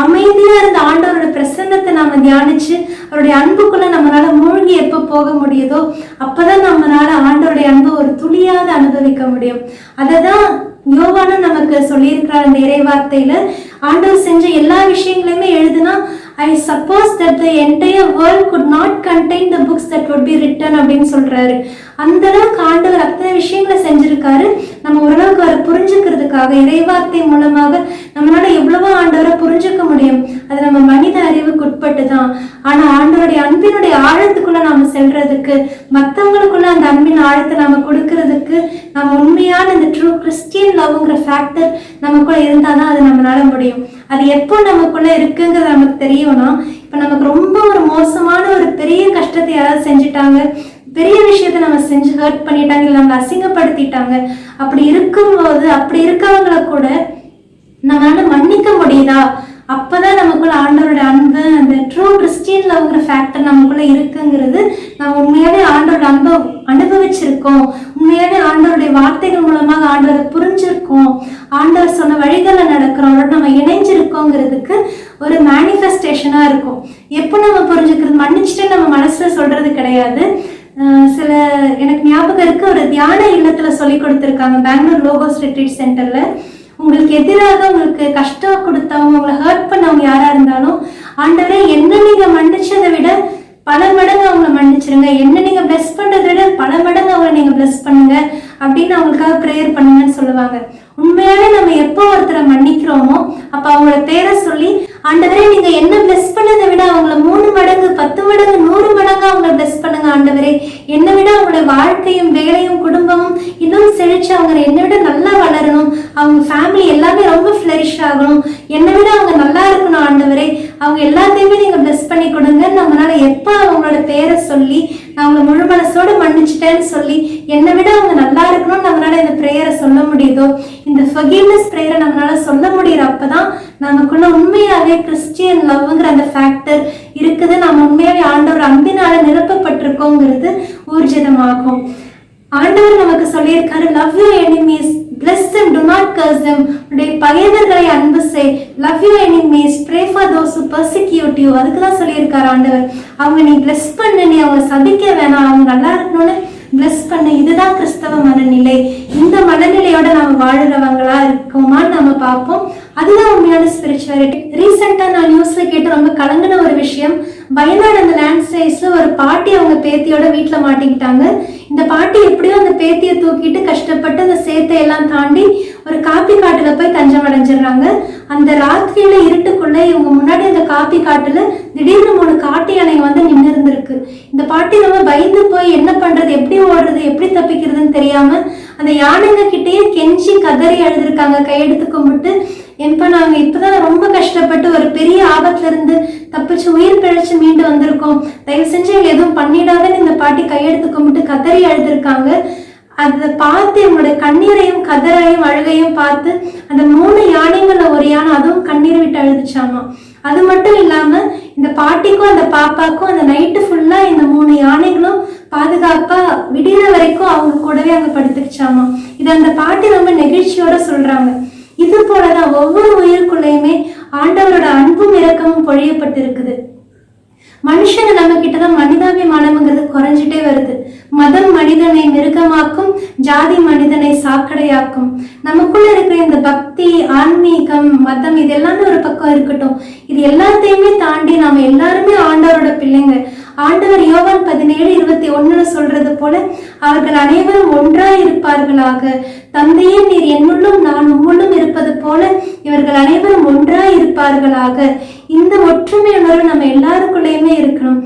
அமைதியா இருந்த ஆண்டவரோட பிரசன்னத்தை நாம தியானிச்சு அவருடைய அன்புக்குள்ள நம்மளால மூழ்கி எப்ப போக முடியுதோ அப்பதான் நம்மளால ஆண்டவருடைய அன்பை ஒரு துளியாவது அனுபவிக்க முடியும். அததான் யோவானும் நமக்கு சொல்லியிருக்கிறார் அந்த இறைவார்த்தையில. ஆண்டவர் செஞ்ச எல்லா விஷயங்களையுமே எழுதுனா I suppose that the entire world could not contain the books that would be written அப்படின்னு சொல்றாரு. அந்த அளவுக்கு ஆண்டவர் அத்தனை விஷயங்களை செஞ்சிருக்காரு. நம்ம ஓரளவு அவரை இறைவார்த்தை மூலமாக நம்மளால எவ்வளவோ ஆண்டவரை புரிஞ்சுக்க முடியும். அது நம்ம மனித அறிவுக்கு உட்பட்டு தான் ஆனா ஆண்டவருடைய அன்பினுடைய ஆழத்துக்குள்ள நாம செல்றதுக்கு மத்தவங்களுக்குள்ள அந்த அன்பின் ஆழத்தை நாம கொடுக்கறதுக்கு நம்ம உண்மையான இந்த ட்ரூ கிறிஸ்டியன் லவ்ங்கிற ஃபேக்டர் நமக்குள்ள இருந்தாதான் அது நம்மளால முடியும். அது எப்போ நமக்குள்ள இருக்குங்கிறது நமக்கு தெரியும்னா இப்ப நமக்கு ரொம்ப ஒரு மோசமான ஒரு பெரிய கஷ்டத்தை யாராவது செஞ்சுட்டாங்க பெரிய விஷயத்த நம்ம செஞ்சு ஹர்ட் பண்ணிட்டாங்க இல்லை நம்மளை அசிங்கப்படுத்திட்டாங்க அப்படி இருக்கும்போது அப்படி இருக்கவங்கள கூட நம்மளால மன்னிக்க முடியுதா? அப்பதான் நமக்குள்ள ஆண்டவரோட அன்பு அந்த ட்ரூ கிறிஸ்டியன் லவ்ங்கிற ஃபேக்டர் நமக்குள்ள இருக்குங்கிறது நம்ம உண்மையாவே ஆண்டோட அன்பை அனுபவிச்சிருக்கோம். உண்மையாவே ஆண்டவருடைய வார்த்தைகள் மூலமாக ஆண்டவரை புரிஞ்சிருக்கோம். ஆண்டவர் சொன்ன வழிகளில் நடக்கிறோம் நம்ம இணைஞ்சிருக்கோங்கிறதுக்கு ஒரு மேனிஃபெஸ்டேஷனாக இருக்கும். எப்போ நம்ம புரிஞ்சுக்கிறது? மன்னிச்சுட்டு நம்ம மனசுல சொல்றது கிடையாது. சில எனக்கு ஞாபகம் இருக்கு ஒரு தியான இல்லத்துல சொல்லி கொடுத்துருக்காங்க பெங்களூர் லோகோஸ் ரிட்ரீட் சென்டர்ல உங்களுக்கு எதிராக உங்களுக்கு கஷ்டம் கொடுத்தவங்க உங்களை ஹர்ட் பண்ணவங்க யாரா இருந்தாலும் ஆண்டவரே என்ன நீங்க மன்னிச்சதை விட பல மடங்கு அவங்கள மன்னிச்சிருங்க. என்ன நீங்க பிளஸ் பண்றதை விட பல மடங்கு அவங்கள நீங்க பிளஸ் பண்ணுங்க அப்படின்னு அவங்களுக்காக ப்ரேயர் பண்ணுங்கன்னு சொல்லுவாங்க. உண்மையாவே நம்ம எப்போ ஒருத்தரை மன்னிக்கிறோமோ அப்ப அவங்களோட பேரை சொல்லி ஆண்டவரே நீங்க என்ன பிளஸ் பண்ணதை விட அவங்கள மூணு மடங்கு பத்து மடங்கு நூறு மடங்கு அவங்கள பிளஸ் பண்ணுங்க ஆண்டவரே. என்னை விட அவங்களோட வாழ்க்கையும் வேலையும் குடும்பமும் இன்னும் செழிச்சு அவங்க என்னை விட நல்லா வளரணும். அவங்க ஃபேமிலி எல்லாமே ரொம்ப ஃப்ளரிஷ் ஆகணும். என்னை விட அவங்க நல்லா இருக்கணும் ஆண்டவரே. அவங்க எல்லாத்தையுமே நீங்க பிளஸ் பண்ணி கொடுங்க நம்மளால எப்போ அவங்களோட பேரை சொல்லி நான் அவங்களை முழு மனசோட மன்னிச்சிட்டேன்னு சொல்லி என்னை விட அவங்க நல்லா இருக்கணும்னு நம்மளால இந்த ப்ரேயரை சொல்ல முடியுதோ? இந்த ஃபகிவ்னஸ் ப்ரேயரை நம்மளால சொல்ல முடியிற அப்பதான் நமக்குள்ள உண்மையாவே கிறிஸ்டியன் லவ்ங்கிற அந்த ஃபேக்டர் இருக்குது. நம்ம உண்மையாவே ஆண்டவர் அன்பினால நிரப்பப்பட்டிருக்கோங்கிறது ஊர்ஜிதமாகும். ஆண்டவர் நமக்கு சொல்லியிருக்காரு love you enemies bless them do not curse them உடைய பகைவர்களை அன்பு செய். Love you enemies pray for those who அதுக்கு தான் சொல்லியிருக்காரு ஆண்டவர். அவங்க நீ பிளஸ் பண்ணு நீ அவங்க சபிக்க வேணாம். அவங்க நல்லா இருக்கணும்னு பிளஸ் பண்ணு. இதுதான் கிறிஸ்தவ மனநிலை. இந்த மனநிலையோட நம்ம வாழுறவங்களா இருக்கோமான்னு நம்ம பார்ப்போம். அதுதான் உண்மையான ஸ்பிரிச்சுவாலிட்டி ரீசெண்டா நான் நியூஸ்ல கேட்டு ரொம்ப கலங்கின ஒரு விஷயம். வயநாடு அந்த லேண்ட் சைஸ்ல ஒரு பாட்டி அவங்க பேத்தியோட வீட்டுல மாட்டிக்கிட்டாங்க. இந்த பாட்டி எப்படியோ அந்த பேத்தியை தூக்கிட்டு கஷ்டப்பட்டு அந்த சேத்தை எல்லாம் தாண்டி ஒரு காப்பி காட்டுல போய் தஞ்சம் அடைஞ்சிடுறாங்க. அந்த ராத்திரியில இருட்டுக்குள்ள இவங்க முன்னாடி அந்த காப்பி காட்டுல திடீர்னு மூணு காட்டு யானைங்க வந்து நின்று இருந்திருக்கு இந்த பாட்டி நம்ம பயந்து போய் என்ன பண்றது எப்படி ஓடுறது எப்படி தப்பிக்கிறதுன்னு தெரியாம அந்த யானைங்க கிட்டேயே கெஞ்சி கதறி அழுதுருக்காங்க. கையெடுத்து கும்பிட்டு என்பா நாங்க இப்பதான் ரொம்ப கஷ்டப்பட்டு ஒரு பெரிய ஆபத்துல இருந்து தப்பிச்சு உயிர் பிழைச்சு மீண்டு வந்திருக்கோம். தயவு செஞ்சு எங்களை எதுவும் பண்ணிடாதன்னு இந்த பாட்டி கையெடுத்து கும்பிட்டு கதறி அழுதுருக்காங்க. அதை பார்த்து இவங்களுடைய கண்ணீரையும் கதறையும் அழுகையும் பார்த்து அந்த மூணு யானைங்கள ஒரு யானை அதுவும் கண்ணீர் விட்டு அழுதுச்சாமா. அது மட்டும் இல்லாம இந்த பாட்டிக்கும் அந்த பாப்பாக்கும் அந்த நைட்டு ஃபுல்லா இந்த மூணு யானைகளும் பாதுகாப்பா விடிகிற வரைக்கும் அவங்க கூடவே அங்க படுத்துக்கிச்சாமா. இதை அந்த பாட்டி ரொம்ப நெகிழ்ச்சியோட சொல்றாங்க. போலதான் ஒவ்வொரு உயிருக்குள்ளேயுமே ஆண்டவரோட அன்பும் இரக்கமும் பொழியப்பட்டிருக்குது. மனுஷங்க நம்ம கிட்டதான் மனிதாபிமானம்ங்கிறது குறைஞ்சிட்டே வருது. மதம் மனிதனை மிருகமாக்கும் ஜாதி மனிதனை சாக்கடையாக்கும். நமக்குள்ள இருக்கிற இந்த பக்தி ஆன்மீகம் மதம் இது எல்லாமே ஒரு பக்கம் இருக்கட்டும். இது எல்லாத்தையுமே தாண்டி நாம எல்லாருமே ஆண்டவரோட பிள்ளைங்க. ஆண்டவர் யோவான் பதினேழு இருபத்தி ஒண்ணுல சொல்றது போல அவர்கள் அனைவரும் ஒன்றாய் இருப்பார்களாக தந்தையே நீர் என்னுள்ளும் போல இவர்கள் அனைவரும் ஒன்றாய் இருப்பார்களாக இந்த ஒற்றுமை உணர்வு நம்ம எல்லாருக்குள்ளேயுமே இருக்கணும்.